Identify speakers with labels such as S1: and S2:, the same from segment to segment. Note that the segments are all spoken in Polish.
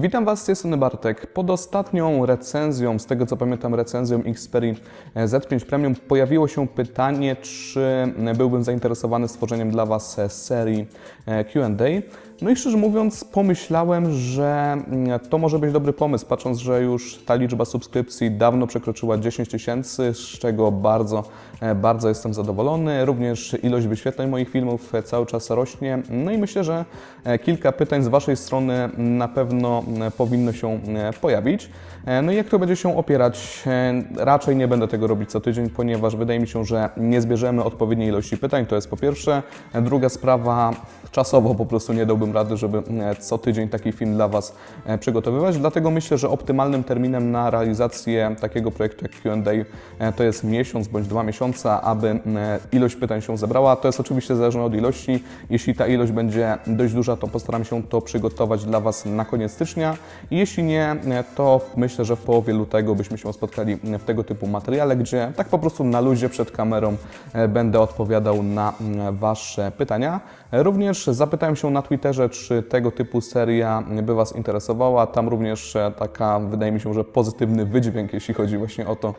S1: Witam Was, z tej strony Bartek. Pod ostatnią recenzją, z tego co pamiętam recenzją Xperia Z5 Premium, pojawiło się pytanie, czy byłbym zainteresowany stworzeniem dla Was serii Q&A. No i szczerze mówiąc, pomyślałem, że to może być dobry pomysł, patrząc, że już ta liczba subskrypcji dawno przekroczyła 10 tysięcy, z czego bardzo, bardzo jestem zadowolony. Również ilość wyświetleń moich filmów cały czas rośnie. No i myślę, że kilka pytań z Waszej strony na pewno powinno się pojawić. No i jak to będzie się opierać? Raczej nie będę tego robić co tydzień, ponieważ wydaje mi się, że nie zbierzemy odpowiedniej ilości pytań, to jest po pierwsze. Druga sprawa, czasowo po prostu nie dałbym rady, żeby co tydzień taki film dla Was przygotowywać. Dlatego myślę, że optymalnym terminem na realizację takiego projektu jak Q&A to jest miesiąc bądź dwa miesiące, aby ilość pytań się zebrała. To jest oczywiście zależne od ilości. Jeśli ta ilość będzie dość duża, to postaram się to przygotować dla Was na koniec stycznia. Jeśli nie, to myślę, że w połowie lutego byśmy się spotkali w tego typu materiale, gdzie tak po prostu na luzie przed kamerą będę odpowiadał na Wasze pytania. Również zapytałem się na Twitterze, czy tego typu seria by Was interesowała. Tam również taka, wydaje mi się, że pozytywny wydźwięk, jeśli chodzi właśnie o to,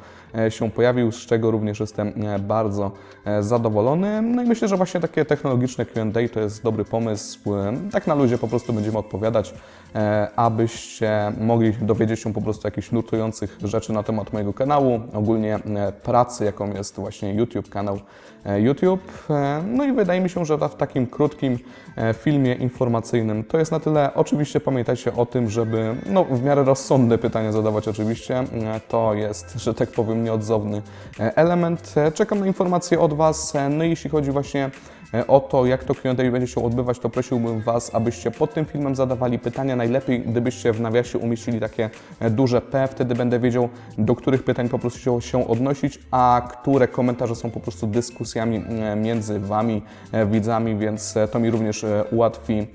S1: się pojawił, z czego również jestem bardzo zadowolony. No i myślę, że właśnie takie technologiczne Q&A to jest dobry pomysł. Tak na luzie po prostu będziemy odpowiadać, abyście mogli dowiedzieć się po prostu jakichś nurtujących rzeczy na temat mojego kanału, ogólnie pracy, jaką jest właśnie YouTube, kanał YouTube. No i wydaje mi się, że w takim krótkim filmie informacyjnym to jest na tyle. Oczywiście pamiętajcie o tym, żeby no, w miarę rozsądne pytania zadawać oczywiście. To jest, że tak powiem, nieodzowny element. Czekam na informacje od Was. No i jeśli chodzi właśnie o to, jak to Q&A będzie się odbywać, to prosiłbym Was, abyście pod tym filmem zadawali pytania. Najlepiej, gdybyście w nawiasie umieścili takie duże P, wtedy będę wiedział, do których pytań po prostu się odnosić, a które komentarze są po prostu dyskusjami między Wami, widzami, więc to mi również ułatwi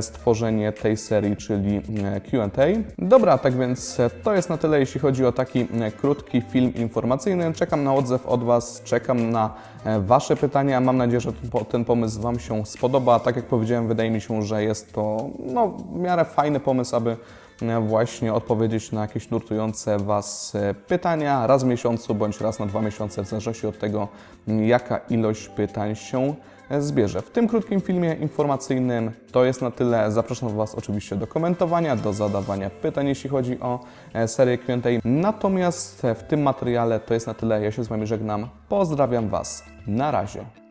S1: stworzenie tej serii, czyli Q&A. Dobra, tak więc to jest na tyle, jeśli chodzi o taki krótki film informacyjny. Czekam na odzew od Was, czekam na Wasze pytania. Mam nadzieję, że ten pomysł Wam się spodoba. Tak jak powiedziałem, wydaje mi się, że jest to no, w miarę fajny pomysł, aby właśnie odpowiedzieć na jakieś nurtujące Was pytania raz w miesiącu bądź raz na dwa miesiące, w zależności od tego, jaka ilość pytań się zbierze. W tym krótkim filmie informacyjnym to jest na tyle. Zapraszam Was oczywiście do komentowania, do zadawania pytań, jeśli chodzi o serię Q&A. Natomiast w tym materiale to jest na tyle. Ja się z Wami żegnam. Pozdrawiam Was. Na razie.